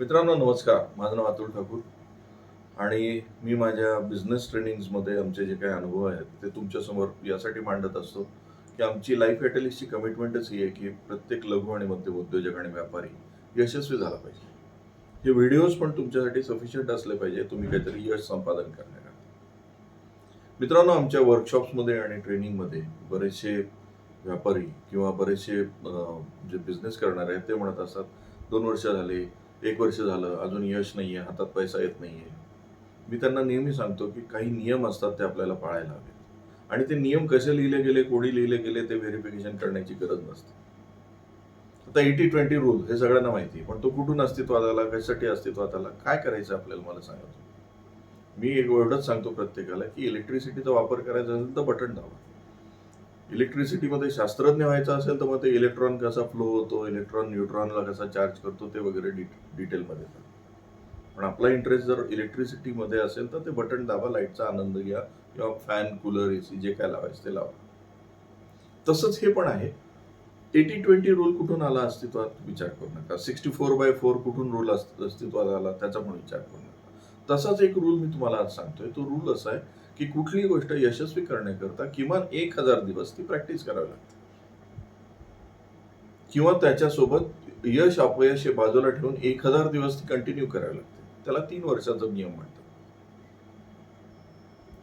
मित्रांनो नमस्कार. माझं नाव अतुल ठाकूर. आणि मी माझ्या बिझनेस ट्रेनिंग्समध्ये आमचे जे काही अनुभव आहेत ते तुमच्यासमोर यासाठी मांडत असतो की आमची लाईफ ॲटलिस्टची कमिटमेंटच ही आहे की प्रत्येक लघु आणि मध्यम उद्योजक आणि व्यापारी यशस्वी झाला पाहिजे. हे व्हिडिओज पण तुमच्यासाठी सफिशियंट असले पाहिजे तुम्ही काहीतरी यश संपादन करण्याकरता मित्रांनो आमच्या वर्कशॉप्समध्ये आणि ट्रेनिंगमध्ये बरेचसे व्यापारी किंवा बरेचसे जे बिझनेस करणारे आहेत ते म्हणत असतात दोन वर्ष झाले एक वर्ष झालं अजून यश नाही आहे हातात पैसा येत नाही आहे मी त्यांना नेहमी सांगतो की काही नियम असतात ते आपल्याला पाळायला हवेत. आणि ते नियम कसे लिहिले गेले कोणी लिहिले गेले ते व्हेरिफिकेशन करण्याची गरज नसते. आता एटी ट्वेंटी रूल हे सगळ्यांना माहिती आहे पण तो कुठून अस्तित्वात आला कशासाठी अस्तित्वात आला काय करायचं आपल्याला मला सांगा मी एक एवढंच सांगतो प्रत्येकाला की इलेक्ट्रिसिटीचा वापर करायचा असेल तर बटन दाबा. इलेक्ट्रिसिटीमध्ये शास्त्रज्ञ व्हायचं असेल तर मग ते इलेक्ट्रॉन कसा फ्लो होतो इलेक्ट्रॉन न्यूट्रॉनला कसा चार्ज करतो ते वगैरे डिटेलमध्ये पण आपला इंटरेस्ट जर इलेक्ट्रिसिटीमध्ये असेल तर ते बटन दाबा लाईटचा आनंद घ्या किंवा फॅन कूलर ए सी जे काय लावायचं ते लावा. तसंच हे पण आहे. एटी ट्वेंटी रूल कुठून आला अस्तित्वात? विचार करू नका. सिक्स्टी फोर बाय फोर कुठून रूल अस्तित्वात आला? त्याचा पण विचार करू नका. तसाच एक रूल मी तुम्हाला आज सांगतोय. तो रूल असा आहे की कुठलीही गोष्ट यशस्वी करण्याकरता किमान एक हजार दिवस ती प्रॅक्टिस करावी लागते. किंवा त्याच्यासोबत यश अपयश हे बाजूला ठेवून एक हजार दिवस ती कंटिन्यू करावी लागते. त्याला तीन वर्षाचा नियम म्हणतात.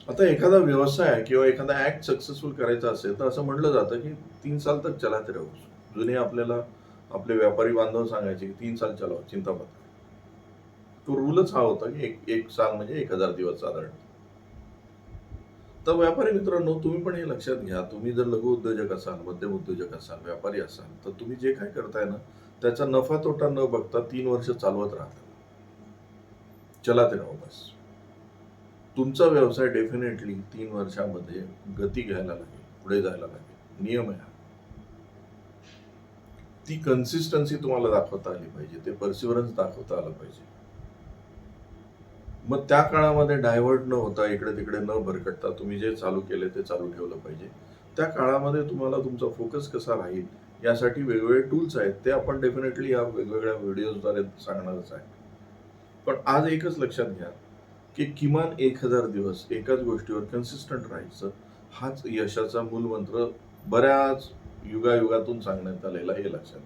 आता एखादा व्यवसाय किंवा एखादा ऍक्ट सक्सेसफुल करायचा असेल तर असं म्हटलं जातं की तीन साल तक चलाते राहू. जुने आपल्याला आपले व्यापारी बांधव सांगायचे की तीन साल चलाव चिंता मत तो रूलच हा होता की एक एक साल म्हणजे एक हजार दिवस साधारण. तर व्यापारी मित्रांनो तुम्ही पण हे लक्षात घ्या. तुम्ही जर लघु उद्योजक असाल मध्यम उद्योजक असाल व्यापारी असाल तर तुम्ही जे काय करताय ना त्याचा नफा तोटा न बघता तीन वर्ष चालवत राहता चला ते राहू बस. तुमचा व्यवसाय डेफिनेटली तीन वर्षामध्ये गती घ्यायला लागेल पुढे जायला लागेल. नियम आहे ती कन्सिस्टन्सी तुम्हाला दाखवता आली पाहिजे ते परसिवरन्स दाखवता आलं पाहिजे. मग त्या काळामध्ये डायव्हर्ट न होता इकडे तिकडे न भरकटता तुम्ही जे चालू केले ते चालू ठेवलं पाहिजे. त्या काळामध्ये तुम्हाला तुमचा फोकस कसा राहील यासाठी वेगवेगळे टूल्स आहेत ते आपण डेफिनेटली या वेगवेगळ्या व्हिडिओजद्वारे सांगणारच आहे. पण आज एकच लक्षात घ्या की किमान एक हजार दिवस एकाच गोष्टीवर कन्सिस्टंट राहायचं हाच यशाचा मूलमंत्र बऱ्याच युगायुगातून सांगण्यात आलेला हे लक्षात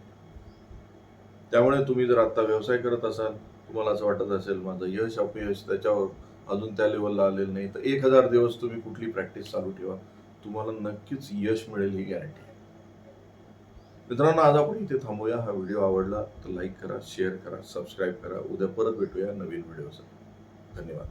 त्यामुळे तुम्ही जर आता व्यवसाय करत असाल तुम्हाला असं वाटत असेल माझं यश अपयश त्याच्यावर अजून त्या लेवलला आलेलं नाही. तर एक हजार दिवस तुम्ही कुठली प्रॅक्टिस चालू ठेवा. तुम्हाला नक्कीच यश मिळेल ही गॅरंटी आहे मित्रांनो आज आपण इथे थांबूया. हा व्हिडिओ आवडला तर लाईक करा शेअर करा सबस्क्राईब करा. उद्या परत भेटूया नवीन व्हिडिओसाठी धन्यवाद.